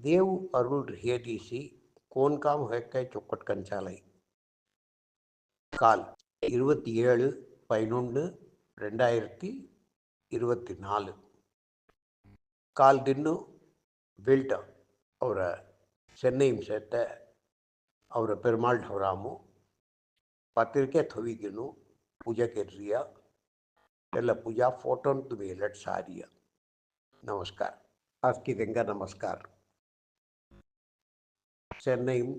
દેવ અરુણ રિહેડીસી கோன்காம் ஹெக்கை ஹேக்கை சொக்கட்கஞ்சாலை கால் இருபத்தி ஏழு பதினொன்று ரெண்டாயிரத்தி இருபத்தி நாலு கால் டின்னு பில்டம் அவரை சென்னையும் சேர்த்த அவரை பெருமாள் டவராமும் பத்திரிக்கை தொவிக்கணும் பூஜா கேட்றியா ಎಲ್ಲ பூஜா ಫೋಟೋನ್ ತುಮಿ ಎಲಟ್ ಸಾರಿಯ ನಮಸ್ಕಾರ ಆಸ್ಕಿ ರಂಗ ನಮಸ್ಕಾರ சென்னையும்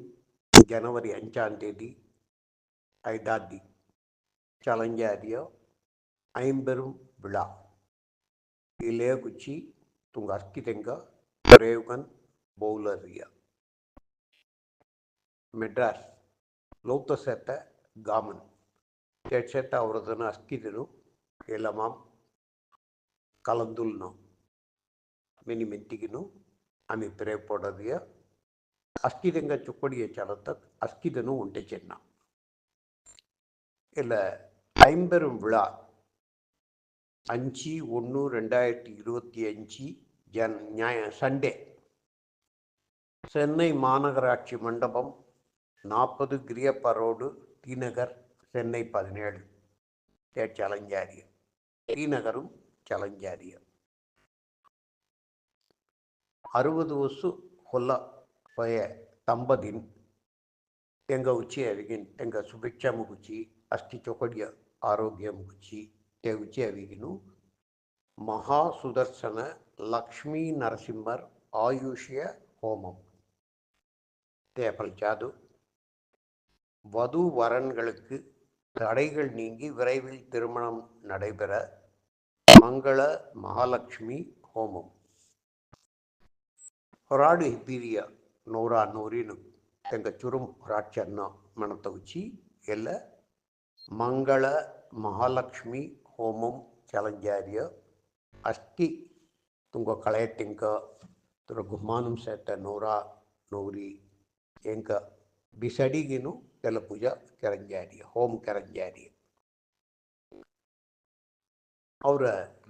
ஜனவரி அஞ்சாம் தேதி ஐடாதி சலஞ்சாரிய ஐம்பெரும் விழா இளைய குச்சி துங்க அர்க்கிதங்க రేవుగన్ బౌలరియా ಮೆಡ್ರಾಸ್ ಲೋಕಸೆತ್ತ ಗಾಮನ್ ಕೆಟ್ಸೆತ್ತ ಅವರದನ್ನು ಅಸ್ಕಿದನು ಎಲಮಾಂ ಕಲಂದುಲ್ನು ಮಿನಿ ಮೆಂತಿಗಿನು ಅಮಿ ಪ್ರೇಪೊಡದಿಯ అస్కిదంగా చుక్కడియ చలత అస్కిదను ఉంటే చిన్న இல்லை ஐம்பெரும் விழா அஞ்சு ஒன்று ரெண்டாயிரத்தி இருபத்தி அஞ்சு ஜன் ஞாய சண்டே சென்னை மாநகராட்சி மண்டபம் நாற்பது கிரியப்ப ரோடு டி நகர் சென்னை பதினேழு சலஞ்சாரிய டி நகரும் சலஞ்சாரிய அறுபது வருஷ கொல்ல போய தம்பதின் எங்கள் உச்சி அருகின் எங்கள் சுபிக்ஷா முகுச்சி ಅಷ್ಟಿ ಚೊಕಡಿಯ ಆರೋಗ್ಯ ಮುಗಿಸಿ ತೆಗುಚಿ ಅವಿಗಿನು மகாசுதர்சன லக்ஷ்மி நரசிம்மர் ஆயுஷ்ய ஹோமம் தேப்பல் ஜாது வது வரன்களுக்கு தடைகள் நீங்கி விரைவில் திருமணம் நடைபெற மங்கள மகாலட்சுமி ஹோமம் ಹೊರಾಡು ಹಿಬ್ಬಿರಿಯ ನೂರ ನೂರಿನು ತೆಂಗ ಚುರುಂ ಹೊರಾಚನ್ನ ಮನ ಉಚ್ಚಿ ಎಲ್ಲ ಮಂಗಳ ಮಹಾಲಕ್ಷ್ಮಿ ಹೋಮಂ ಚಲಂಜಾರ್ಯ ಅಸ್ತಿ ತುಂಗ ತಿಂಕ ತುರ ಗುಮ್ಮಾನಂ ಸೇತ ನೂರ ನೂರಿ ಎಂಕ ಬಿಸಡಿಗಿನು ಕೆಲ ಪೂಜಾ ಕೆರಂಜಾರಿಯ, ಹೋಮ್ ಕೆರಂಜಾರಿಯ. ಅವರ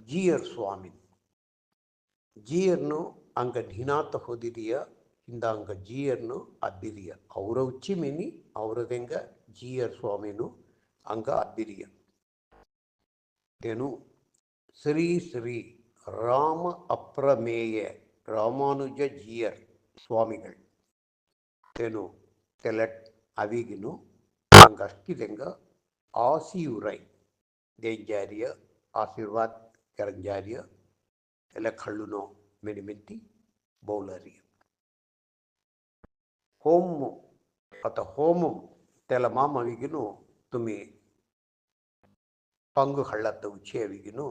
ಜಿಯರ್ ಸ್ವಾಮಿ. ಜಿಯರ್ನು ಅಂಗ ಧಿನಾತ ಹೊದಿರಿಯ ಹಿಂದ ಅಂಗ ಜಿಯರ್ನು ಅದ್ದಿರಿಯ ಅವರ ಉಚ್ಚಿ ಮಿನಿ ಅವರದೆಂಗ ಜಿಯರ್ ಸ್ವಾಮಿನು ಅಂಗ ಅದ್ದಿರಿಯ ಏನು ಶ್ರೀ ಶ್ರೀ ರಾಮ ಅಪ್ರಮೇಯ ರಾಮಾನುಜ ಜಿಯರ್ ಸ್ವಾಮಿಗಳು ಏನು ತೆಲಟ್ ಅವಿಗಿನು ಅಂಗ ಅಷ್ಟಿದೆಂಗ ಆಸಿಯುರೈ ದೇಂಜಾರಿಯ ಆಶೀರ್ವಾದ್ ಕರಂಜಾರಿಯ ಎಲ್ಲ ಕಳ್ಳುನೋ ಮೆನಿಮೆಂತಿ ಬೌಲರಿಯ ಹೋಮು ಅಥವಾ ಹೋಮಂ ತೆಲ ಮಾಮವಿಗಿನು ತುಮಿ ಪಂಗು ಹಳ್ಳತ್ತ ಉಚ್ಚೇವಿಗಿನು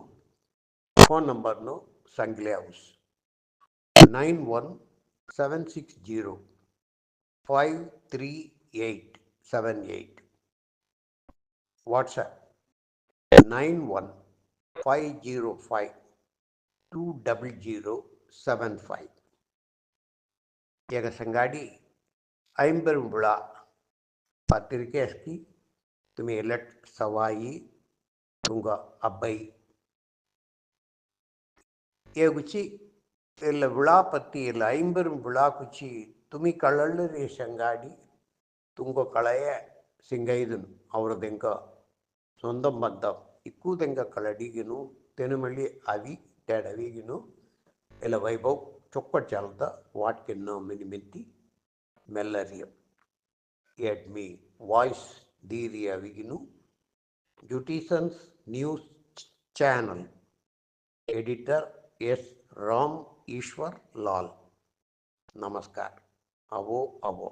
phone ನಂಬರ್ನು ಸಂಗ್ಲೆ house nine one seven six zero five three eight seven eight WhatsApp nine one five zero five two double zero seven five ಈಗ ಸಂಗಾಡಿ ஐம்பெரும்புழா பத்திரிகேஸ்கி துமி எலட் சவாயி తుంగ అబ్బాయి ఏ గుచ్చి ಇಲ್ಲ ವಿಳಾಪತ್ತಿ ಇಲ್ಲ ಐಂಬರು ವಿಳಾಕುಚಿ ತುಮಿ ಕಳ್ಳಲ್ಲರಿ ಶಂಗಾಡಿ ತುಂಗೊ ಕಳೆಯ ಸಿಂಗೈದನು ಅವ್ರದೆಂಕ ಸೊಂದ ಮದ್ದ ಇಕ್ಕೂದೆಂಗ ಕಳಡಿಗಿನು ತೆನುಮಳಿ ಅವಿ ಟೆಡವಿಗಿನು ಇಲ್ಲ ವೈಭವ್ ಚೊಕ್ಕ ಚಲ್ದ ವಾಟ್ಕಿನ್ನೋ ಮಿನಿಮಿಂತಿ melarium. Yet me voice diria viginu, Jutisans News Channel, Editor S. Ram Ishwar Lal. नमस्कार अवो अवो